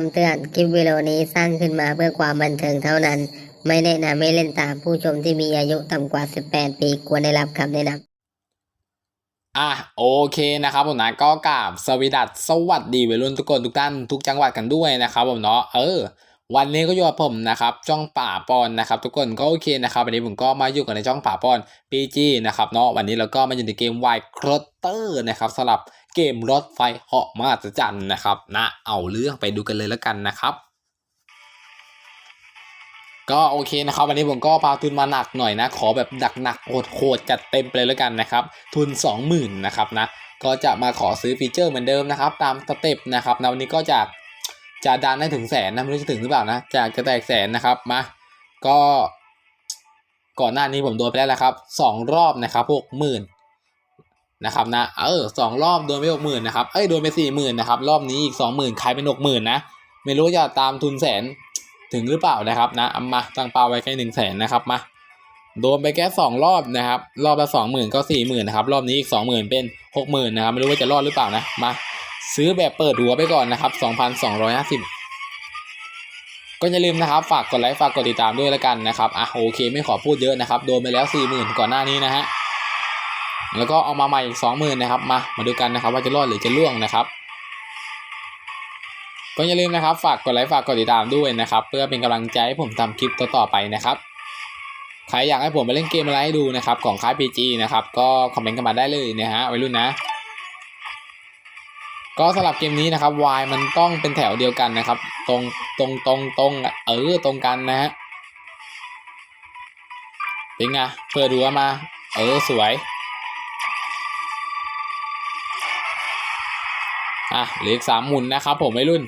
คำเตือน คลิปวิดีโอนี้สร้างขึ้นมาเพื่อความบันเทิงเท่านั้น ไม่แนะนำให้เล่นตามผู้ชมที่มีอายุต่ำกว่า 18 ปีควรได้รับคำแนะนำอะโอเคนะครับผมนะก็กราบสวีดัสสวัสดีวัยรุ่นทุกคนทุกท่านทุกจังหวัดกันด้วยนะครับผมเนาะเออ วันนี้ก็อยู่กับผมนะครับช่องป่าปอนนะครับ ทุกคนก็โอเคนะครับวันนี้ผมก็มาอยู่กันในช่องป่าปอน PG นะครับเนาะวันนี้เราก็มาอยู่ในเกม Wild c r o t t e r นะครับสำหรับ เกมรถไฟเหาะมาตรจันนะครับนะเอาเรื่องไปดูกันเลยแล้วกันนะครับก็โอเคนะครับวันนี้ผมก็พาทุนมาหนักหน่อยนะ ขอแบบหนักหนักโหดๆจัดเต็มไปเลยแล้วกันนะครับ ทุน 20,000นะครับนะก็จะมาขอซื้อฟีเจอร์เหมือนเดิมนะครับ ตามสเต็ปนะครับนะวันนี้ก็จะจะดันให้ถึงแสนนะไม่รู้จะถึงหรือเปล่านะจากจะแตกแสนนะครับมาก็ก่อนหน้านี้ผมโดนไปแล้วละครับสองรอบนะครับหกหมื่น นะครับนะเออสองรอบโดนไปหกหมื่นนะครับเอ้ยโดนไปสี่หมื่นนะครับรอบนี้อีกสองหมื่นใครเป็นหกหมื่นนะไม่รู้จะตามทุนแสนถึงหรือเปล่านะครับนะเอามาตั้งเป้าไว้แค่หนึ่งแสนนะครับมาโดนไปแค่สองรอบนะครับรอบละสองหมื่นก็สี่หมื่นนะครับรอบนี้อีกสองหมื่นเป็นหกหมื่นนะครับไม่รู้ว่าจะรอดหรือเปล่านะมาซื้อแบบเปิดหัวไปก่อนนะครับสองพันสองร้อยห้าสิบก็อย่าลืมนะครับฝากกดไลค์ฝากกดติดตามด้วยแล้วกันนะครับอะโอเคไม่ขอพูดเยอะนะครับโดนไปแล้ว4 0,000ก่อนหน้านี้นะฮะ แล้วก็เอามาใหม่อีก20,000นะครับ มา มาดูกันนะครับว่าจะรอดหรือจะล่วงนะครับ ก็อย่าลืมนะครับ ฝากกดไลค์ฝากกดติดตามด้วยนะครับ เพื่อเป็นกำลังใจให้ผมทำคลิปต่อๆไปนะครับ ใครอยากให้ผมไปเล่นเกมอะไรให้ดูนะครับ ของค่าย PG นะครับ ก็คอมเมนต์กันมาได้เลยนะฮะวัยรุ่นนะ ก็สำหรับเกมนี้นะครับ Y มันต้องเป็นแถวเดียวกันนะครับ ตรงตรงตรงตรงเออตรงกันนะฮะเป็นไงเปิดดูมา เออสวย อะเหลือสามหมุนนะครับ ผมไม่รุ่น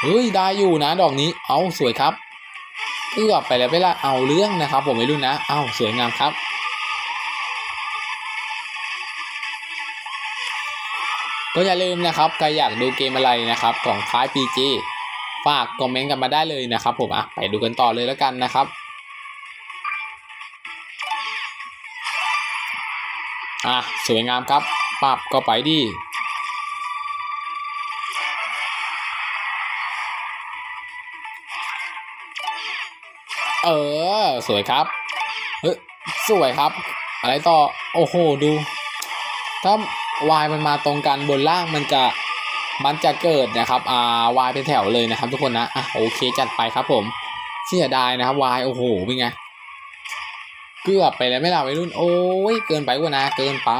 เฮ้ยได้อยู่นะ ดอกนี้เอาสวยครับเอื้อไปแล้วไปละเอาเรื่องนะครับ ผมไม่รุ่นนะเอาสวยงามครับก็อย่าลืมนะครับใครอยากดูเกมอะไรนะครับของค่าย PG ฝากคอมเมนต์กันมาได้เลยนะครับผมอะไปดูกันต่อเลยแล้วกันนะครับ อะสวยงามครับ ปับก็ไปดีเออ สวยครับ เฮ้ยสวยครับ อะไรต่อ โอ้โห ดู ถ้าวายมันมาตรงกันบนล่างมันจะ มันจะเกิดนะครับ อ่าวายเป็นแถวเลยนะครับ ทุกคนนะ อะ โอเค จัดไปครับผม เสียดายนะครับวาย โอ้โห เป็นไง เกือบไปแล้วไม่ล่ะวัยรุ่นโอ้ยเกินไปว่านะเกินไป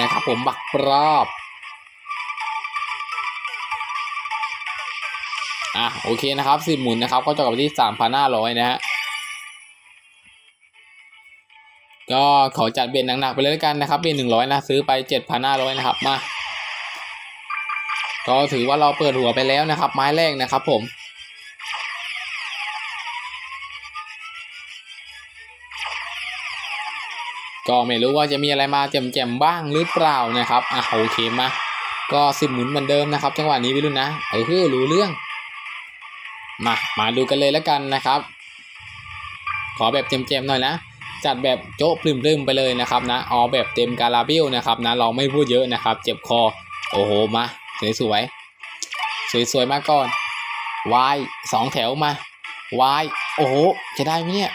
นะครับผมบักปรอบอะโอเคนะครับสิบหมุนนะครับก็จะกลับไปที่สามพันห้าร้อยนะฮะก็ขอจัดเบนหนักๆไปเลยแล้วกันนะครับเบนหนึ่งร้อยนะซื้อไปเจ็ดพันห้าร้อยนะครับมาก็ถือว่าเราเปิดหัวไปแล้วนะครับ ไม้แรกนะครับผม ก็ไม่รู้ว่าจะมีอะไรมาแจ่มๆบ้างหรือเปล่านะครับอะโอเคมาก็สิบหมุนเหมือนเดิมนะครับ จังหวะนี้พี่รุ่นนะเออคือรู้เรื่องมามาดูกันเลยแล้วกันนะครับ ขอแบบแจ่มๆหน่อยนะ จัดแบบโจ๊ะปลื้มๆไปเลยนะครับนะเอแบบเต็มการาเบลนะครับนะเราไม่พูดเยอะนะครับ เจ็บคอ โอ้โหมาสวยๆสวยๆมาก่อนวายสองแถวมาวายโอ้โหจะได้ไหมเนี่ย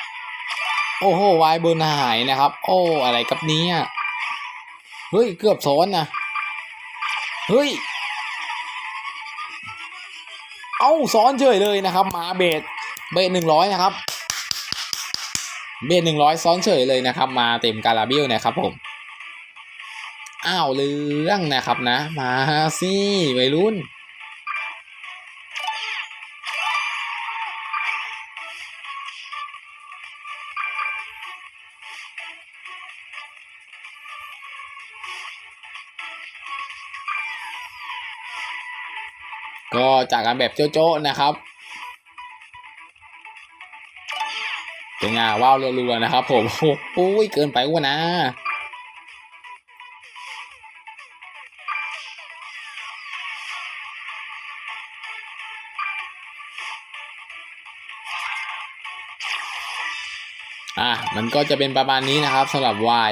โอ้โหวายเบอร์หายนะครับ โอ้อะไรกับนี้เฮ้ย เกือบซ้อนนะเฮ้ย เอาซ้อนเฉยเลยนะครับมาเบสเบสหนึ่งร้อยนะครับ เบสหนึ่งร้อยซ้อนเฉยเลยนะครับ มาเต็มการาเบลนะครับผมอ้าวเรื่องนะครับนะ มาสิวัยรุ่น ก็จากการแบบโจ๊ะๆนะครับเป็นไงว้าวรัวๆนะครับ ผมโอ้ยเกินไปวะนะอะมันก็จะเป็นประมาณนี้นะครับสำหรับ y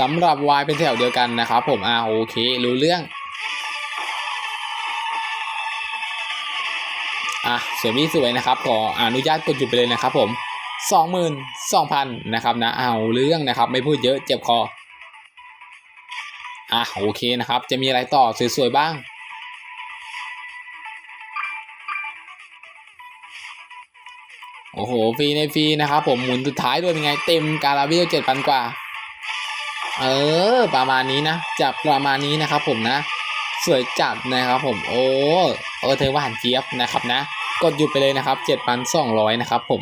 สำหรับ y เป็นแถวเดียวกันนะครับ ผมอะโอเค รู้เรื่อง อะสวยพี่สวยนะครับขออนุญาตกดหยุดไปเลยนะครับผมสองหมื่นสองพันนะครับนะเอาเรื่องนะครับ ไม่พูดเยอะเจ็บคออะโอเคนะครับ จะมีอะไรต่อสวยๆบ้างโอ้โหฟรีในฟรีนะครับผมหมุนสุดท้ายด้วยเป็นไงเต็มการาเวลเจ็ดพันกว่า เออ ประมาณนี้นะจะประมาณนี้นะครับผมนะ สวยจัดนะครับผมโอ้เออเธอหวานเจี๊ยบนะครับนะ กดหยุดไปเลยนะครับเจ็ดพันะครับผม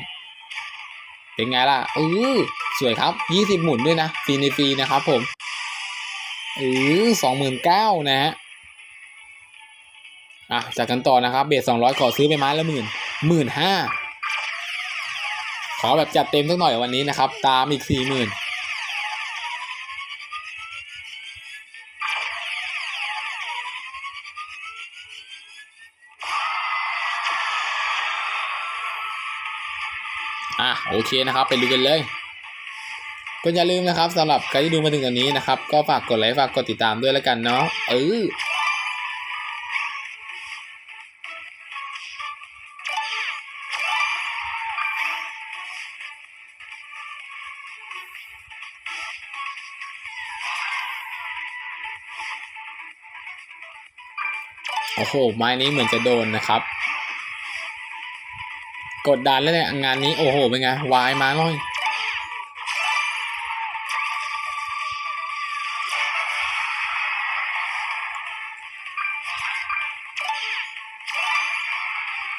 เป็นไงล่ะเออสวยครับยี่สิบหมุนด้วยนะฟรีในฟรีนะครับผมเออสองหมื่นะฮะอะจากกันต่อนะครับ เบสสองร้อยขอซื้อไปไม้ละหมื่นหมื่นห้าขอแบบจัดเต็มสักหน่อยวันนี้นะครับ ตามอีกสี่หมื่น อะโอเคนะครับ ไปดูกันเลยก็อย่าลืมนะครับสำหรับใครที่ดูมาถึงตอนนี้นะครับ ก็ฝากกดไลค์ฝากกดติดตามด้วยแล้วกันเนาะเออโอ้โห ไม้นี้เหมือนจะโดนนะครับ กดดันแล้วเนี่ยงานนี้โอ้โหเป็นไงวายมาหน่อย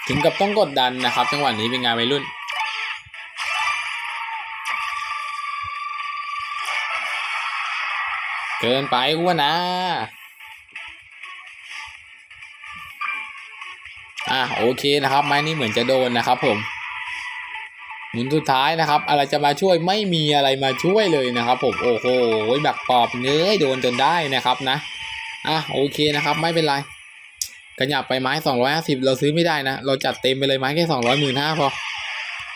ถึงกับต้องกดดันนะครับ จังหวะนี้เป็นไงวัยรุ่น เกินไปกูว่านะ อะโอเคนะครับ ไม้นี้เหมือนจะโดนนะครับ ผมหมุนสุดท้ายนะครับ อะไรจะมาช่วยไม่มีอะไรมาช่วยเลยนะครับ ผมโอ้โหบักปอบเนื้อโดนจนได้นะครับนะอะโอเคนะครับ ไม่เป็นไรกระหยับไปไม้สองร้อยห้าสิบเราซื้อไม่ได้นะ เราจัดเต็มไปเลยไม้แค่สองร้อยหมื่นห้าพอ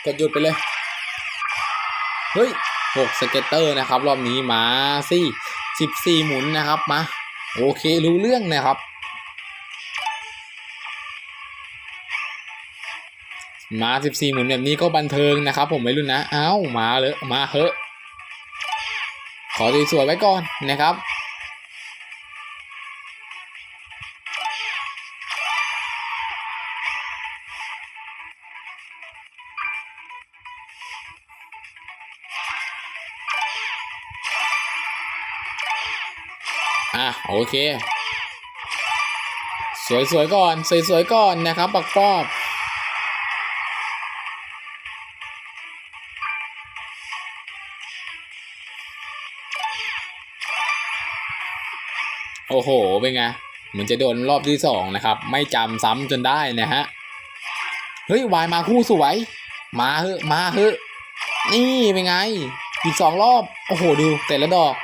กดหยุดไปเลยเฮ้ยหกสเก็ตเตอร์นะครับ รอบนี้มาสิสิบสี่หมุนนะครับมาโอเครู้เรื่องนะครับ มาสิบสี่หมุนแบบนี้ก็บันเทิงนะครับ ผมไม่รุ่นนะ เอ้ามาเลยมาเถอะ ขอสวยๆไว้ก่อนนะครับอะโอเค สวยๆก่อน สวยๆก่อนนะครับปักปอบ โอ้โห เป็นไง เหมือนจะโดนรอบที่สองนะครับ ไม่จำซ้ำจนได้นะฮะ เฮ้ยวายมาคู่สวย มาเฮอะมาเฮอะนี่เป็นไง อีกสองรอบ โอ้โห ดูแต่ละดอก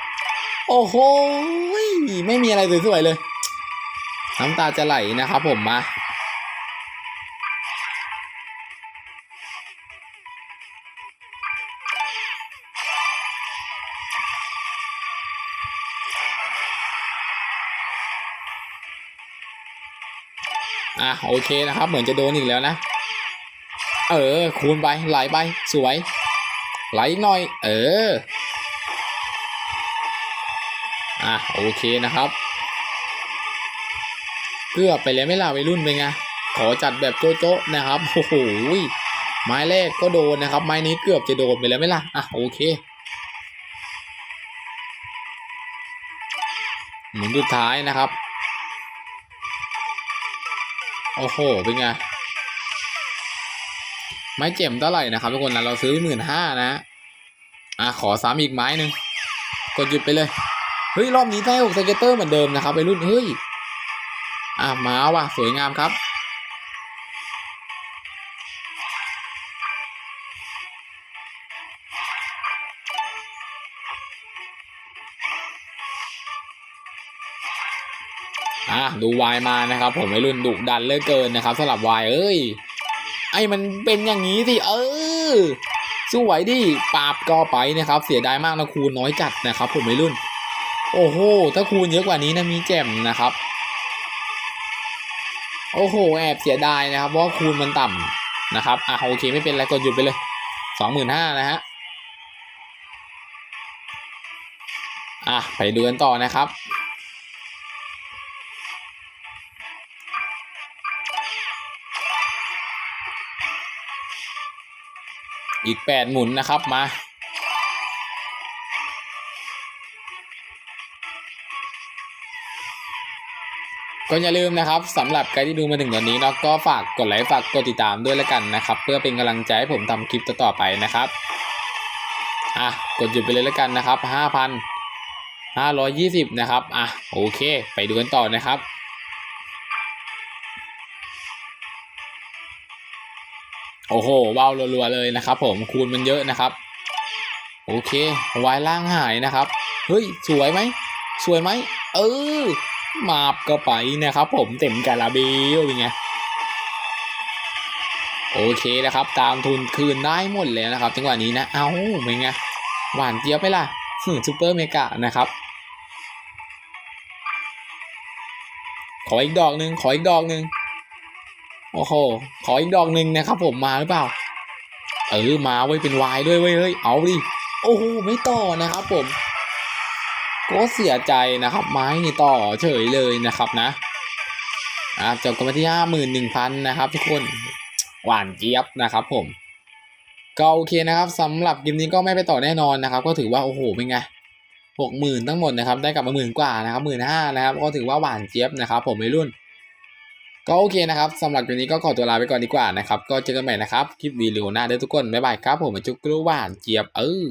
โอ้โห ไม่มีอะไรสวยๆเลย น้ำตาจะไหลนะครับผมมา อะโอเคนะครับ เหมือนจะโดนอีกแล้วนะ เออ คูณไปไหลไปสวย ไหลหน่อย เออ อะโอเคนะครับ เกือบไปแล้วไม่ล่ะวัยรุ่นเป็นไงขอจัดแบบโจ๊ะๆนะครับโอ้โหไม้แรกก็โดนนะครับ ไม้นี้เกือบจะโดนไปแล้วไม่ล่ะอะโอเคหมุนสุดท้ายนะครับ โอ้โห เป็นไง ไม้เจ็มเท่าไหร่นะครับทุกคนนะเราซื้อหมื่นห้านะอะขอซ้ำอีกไม้หนึ่งกดหยุดไปเลย เฮ้ย รอบนี้ได้หกสเก็ตเตอร์เหมือนเดิมนะครับไปรุ่น เฮ้ย อะมาว่ะ สวยงามครับ อะดูวายมานะครับ ผมวัยรุ่นดุดันเลือเกินนะครับสำหรับวายเอ้ย ไอ้มันเป็นอย่างนี้สิ เออสู้ไหวดิปราบก็ไปนะครับ เสียดายมากนะคูณน้อยจัดนะครับ ผมวัยรุ่น โอ้โห ถ้าคูณเยอะกว่านี้นะมีแจ่มนะครับ โอ้โห แอบเสียดายนะครับเพราะคูณมันต่ำนะครับอะโอเคไม่เป็นไรกดหยุดไปเลยสองหมื่นห้านะฮะอะไปดูกันต่อนะครับ อีกแปดหมุนนะครับมา ก็อย่าลืมนะครับสำหรับใครที่ดูมาถึงตอนนี้เนาะก็ฝากกดไลค์ฝากกดติดตามด้วยแล้วกันนะครับ เพื่อเป็นกำลังใจให้ผมทำคลิปต่อๆไปนะครับอะกดหยุดไปเลยแล้วกันนะครับห้าพันห้าร้อยยี่สิบนะครับ อะ โอเค ไปดูกันต่อนะครับ โอ้โหเบารัวๆเลยนะครับ ผมคูณมันเยอะนะครับ โอเควายล่างหายนะครับ เฮ้ย สวยไหมสวยไหมเออมาบก็ไปนะครับ ผมเต็มกาลาเบลเป็นไงโอเคนะครับ ตามทุนคืนได้หมดเลยนะครับจังหวะนี้นะ เอ้าเป็นไงหวานเจี๊ยบไปล่ะซูเปอร์เมกะนะครับ ขออีกดอกหนึ่งขออีกดอกหนึ่ง โอ้โห ขออีกดอกหนึ่งนะครับผมมาหรือเปล่า เออมาไว้ยเป็นวายด้วยเว้ยเฮ้ย เอาดิ โอ้โห ไม่ต่อนะครับผม ก็เสียใจนะครับ ไม่ต่อเฉยเลยนะครับนะอะจบกันมาที่ห้าหมื่นหนึ่งพันนะครับ ทุกคน หวานเจี๊ยบนะครับผม ก็โอเคนะครับสำหรับเกมนี้ก็ไม่ไปต่อแน่นอนนะครับ ก็ถือว่าโอ้โหเป็นไงหกหมื่นทั้งหมดนะครับ ได้กลับมาหมื่นกว่านะครับหมื่นห้านะครับ ก็ถือว่าหวานเจี๊ยบนะครับ ผมในรุ่น ก็โอเคนะครับสำหรับวันนี้ก็ขอตัวลาไปก่อนดีกว่านะครับ ก็เจอกันใหม่นะครับ คลิปวีดีโอหน้าเด้อทุกคน บ๊ายบายครับ ผมจุกกรูหวานเจี๊ยบเออ